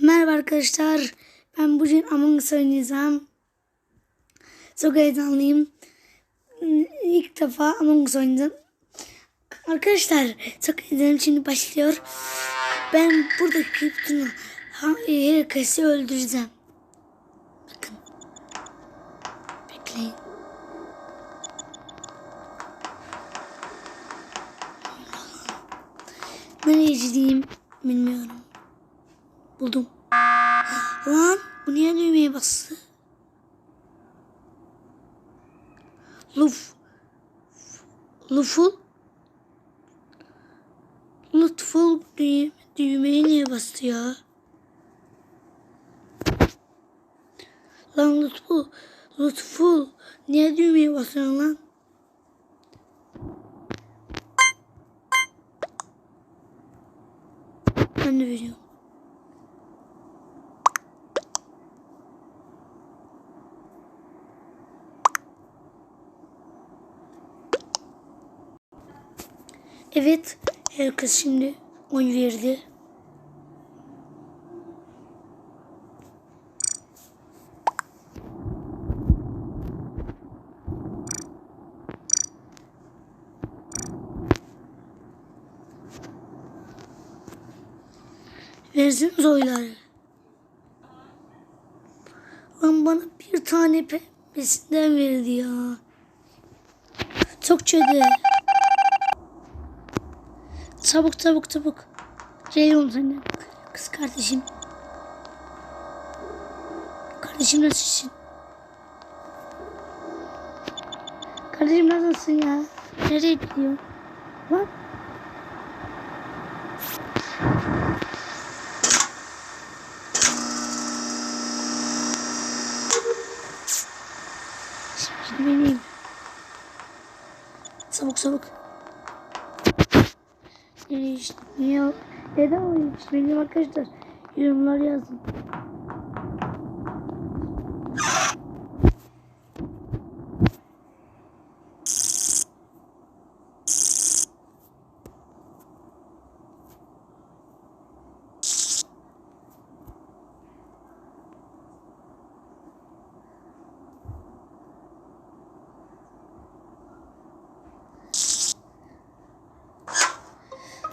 Merhaba arkadaşlar. Ben bugün Among Us oynayacağım. Çok heyecanlıyım. İlk defa Among Us oynayacağım. Arkadaşlar çok heyecanlıyım. Şimdi başlıyor. Ben buradaki bütün herkesi öldüreceğim. Bakın. Bekleyin. Nereye gideyim bilmiyorum. Buldum. Lan bu niye düğmeye bastı? Luf. Luful. Lütful düğme, düğmeye niye bastı ya? Lan Lütful. Lütful. Niye düğmeye basıyorsun lan? Ben de veriyorum. Evet, herkes şimdi oy verdi. Versiniz oyları. Lan bana bir tane pembesinden verdi ya. Çok kötü. Çabuk çabuk çabuk. Reyon senin kız kardeşim. Kardeşim nasılsın? Kardeşim nasılsın ya? Nereye gidiyor? Bak. Şimdi benim. Çabuk çabuk. İşte? Niye? Neden o yetişmeyeceğim arkadaşlar? Yorumlar yazın.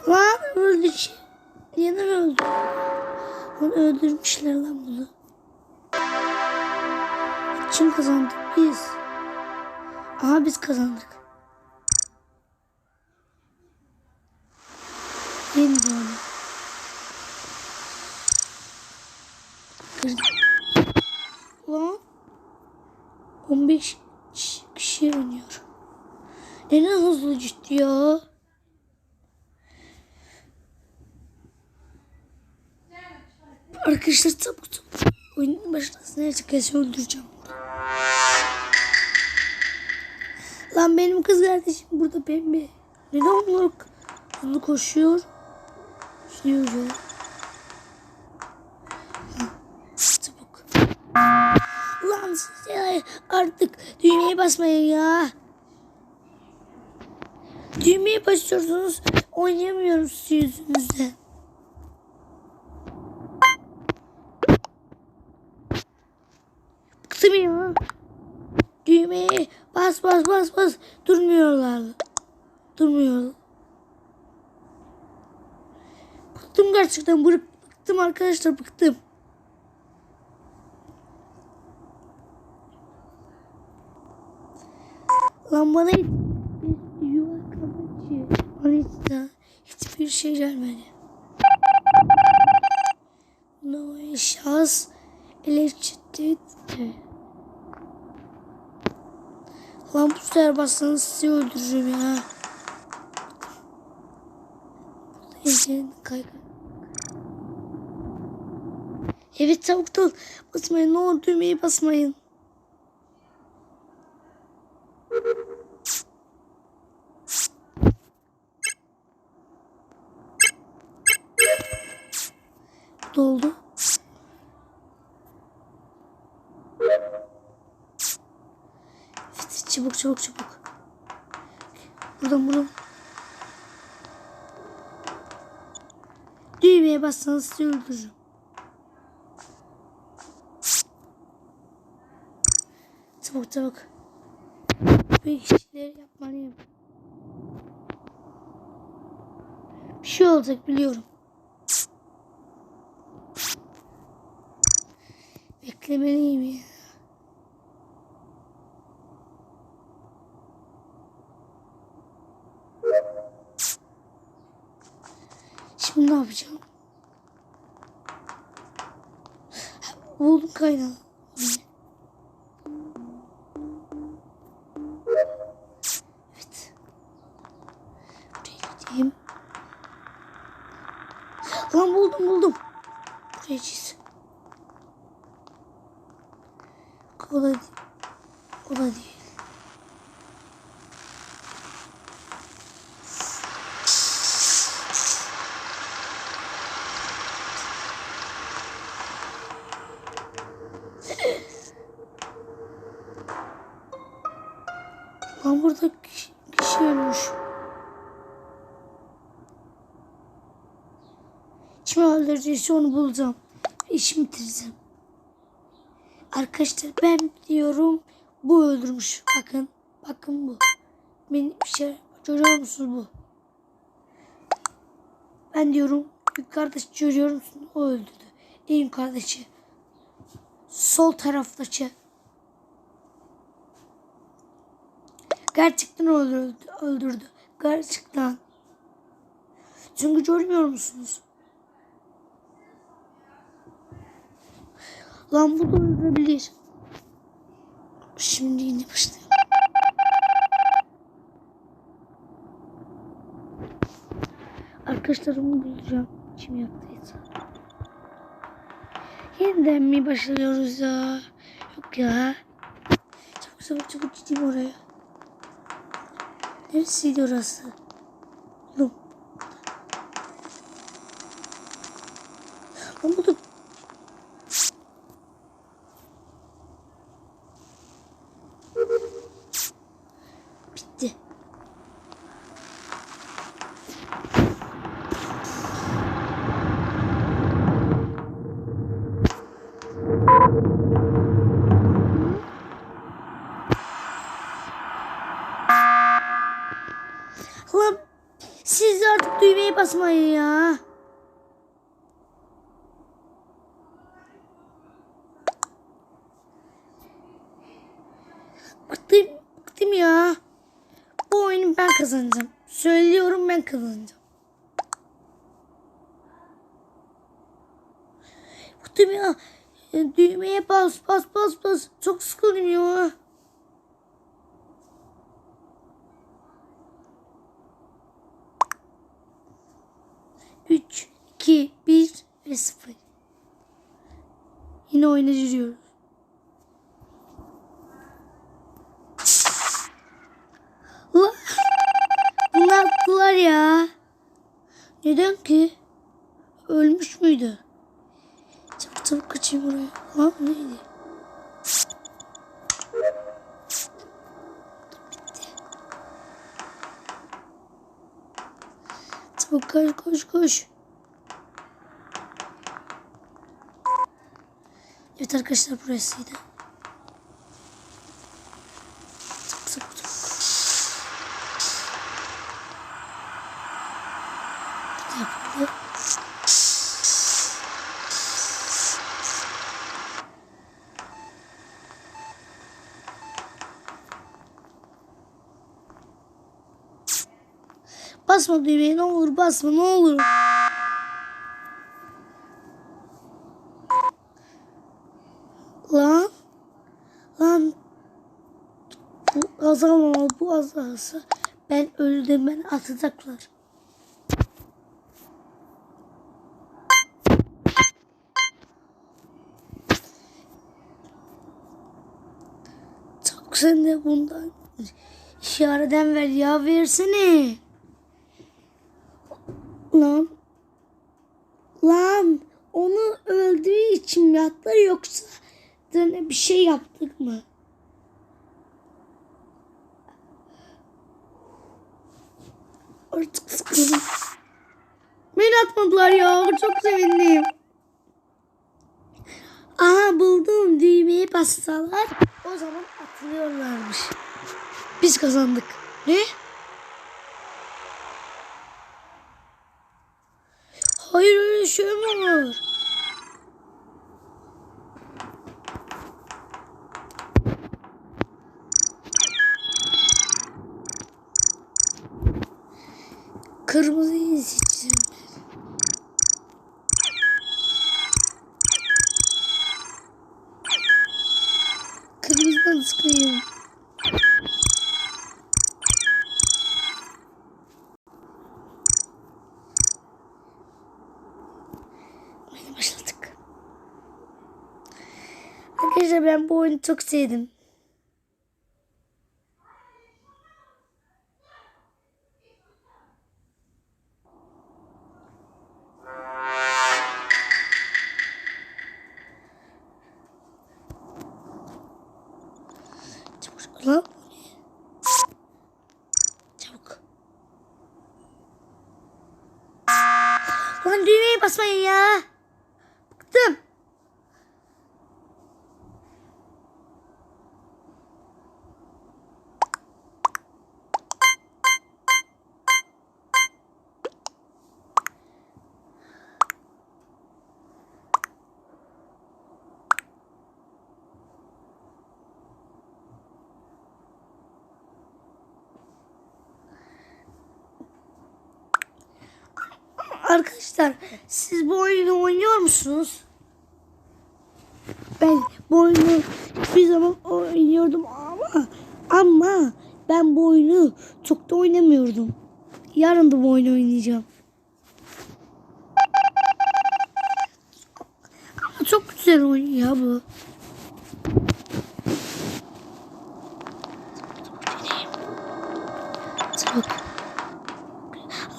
Lan öldü. Neden öldü? Onu öldürmüşler lan bunu. Kim kazandı? Biz. Aha biz kazandık. Yeni. Kırdım. Lan 15 kişi oynuyor. Neden hızlı gitti ya? Çabuk. Oyunun başlasın herkesi öldüreceğim. Lan benim kız kardeşim burada pembe. Neden onlar hızlı koşuyor? Şuyor ya. Çabuk. Lan siz ya artık düğmeye basmayın ya. Düğmeye basıyorsunuz. Oynayamıyoruz sizin yüzünüzden. Ya. Düğmeye bas bas bas bas. Durmuyorlar. Durmuyor. Bıktım gerçekten. Bık, bıktım arkadaşlar bıktım. Lan bana hiç yuva kapıcı. Bana hiçbir şey gelmedi. No şahıs elektrik Lan bu sefer bassanız sizi öldürürüm ya. Evet çabuk ol. Basmayın ne olur düğmeyi basmayın. Doldu. çabuk çabuk çabuk. Buradan buradan. Düğmeye bassanız sizi öldürürüm. Çabuk çabuk. Bir şeyler yapmalıyım. Bir şey olacak biliyorum. Beklemeliyim ya. Şimdi ne yapacağım? Buldum kaynağı. Öldürdüyse onu bulacağım. İşimi bitireceğim. Arkadaşlar ben diyorum bu öldürmüş. Bakın. Bakın bu. Benim bir şey görüyor musunuz bu? Ben diyorum kardeş görüyor musun? O öldürdü. En kardeşi. Sol taraftaki. Gerçekten öldürdü. öldürdü. Gerçekten. Çünkü görmüyor musunuz? Lan bu da öldürebilir. Şimdi yine başlayalım. Arkadaşlarımı bulacağım. Kim yaptıysa. Yeniden mi başlıyoruz ya? Yok ya. Çabuk çabuk çabuk gideyim oraya. Neresiydi orası? Dur. Lan bu da... Bitti. Lan siz de düğmeye basmayın ya. Bıktım, bıktım ya. Bu oyunu ben kazanacağım. Söylüyorum ben kazanacağım. Bıktım ya. E, Düğmeye bas bas bas bas. Çok sıkıldım ya. Üç, iki, bir ve sıfır. Yine oyuna giriyoruz. Bunu attılar ya. Neden ki? Ölmüş müydü? Çabuk çabuk kaçayım oraya. Ha neydi? Çabuk koş koş koş. Evet arkadaşlar burasıydı. Çabuk çabuk. Bir dakika. Basma düğmeye ne olur basma ne olur. Lan. Lan. Bu azalmama bu azalsa ben öldüm ben atacaklar. Çok sen de bundan işareden ver ya versene. Lan. Lan. Onu öldüğü için mi yoksa bir şey yaptık mı? Artık sıkıldım. Beni atmadılar ya. Çok sevindim. Aha buldum düğmeye bassalar o zaman atılıyorlarmış. Biz kazandık. Ne? Hayır öyle şey mi var? Kırmızıyı seçeceğim. Kırmızıdan sıkayım. Başladık. Arkadaşlar ben bu oyunu çok sevdim. Çabuk lan. Çabuk. Lan düğmeye basmayın ya. Bıktım. Arkadaşlar siz bu oyunu oynuyor musunuz? Ben bu oyunu hiçbir zaman oynuyordum ama ama ben bu oyunu çok da oynamıyordum. Yarın da bu oyunu oynayacağım. Ama çok güzel oyun ya bu.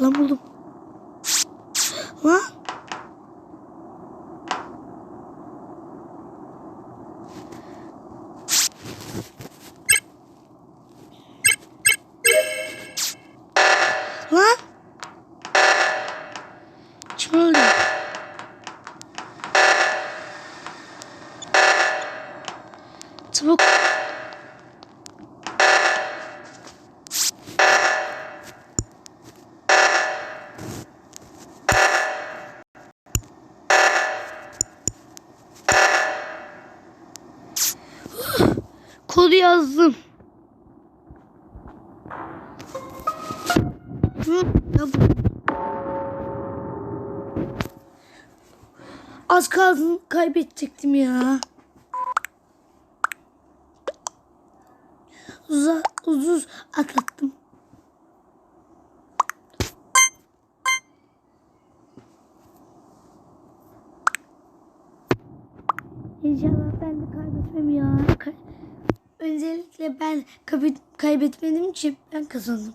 Lan buldum. Lan. Lan. Kim öldü? Çabuk. Kodu yazdım. Az kalsın kaybedecektim ya. Uza, uzun atlattım. İnşallah ben de kaybetmem ya. Öncelikle ben kaybet kaybetmediğim için ben kazandım.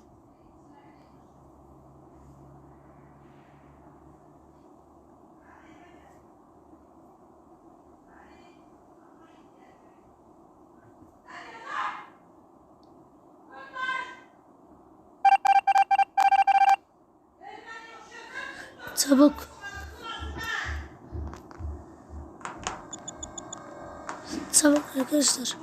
Çabuk. Çabuk arkadaşlar.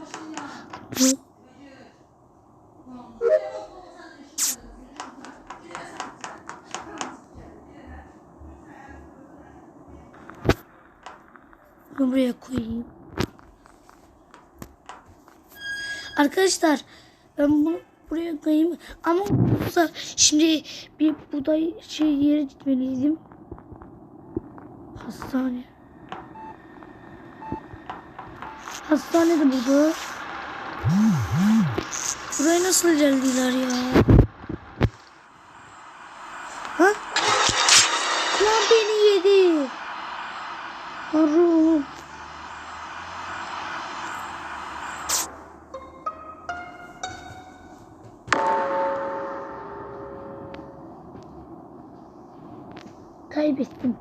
Buraya koyayım. Arkadaşlar ben bunu buraya koyayım ama burada şimdi bir buday şey yere gitmeliydim. Hastane. Hastane de burada. Buraya nasıl geldiler ya? Ha? Lan beni yedi. Arım. Kaybettim.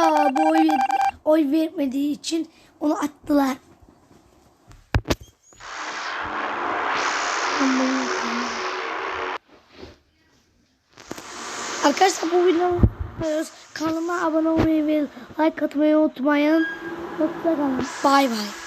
Abi oy, oy vermediği için onu attılar. Arkadaşlar bu videoyu Kanalıma abone olmayı ve like atmayı unutmayın. Hoşçakalın. Bay bay.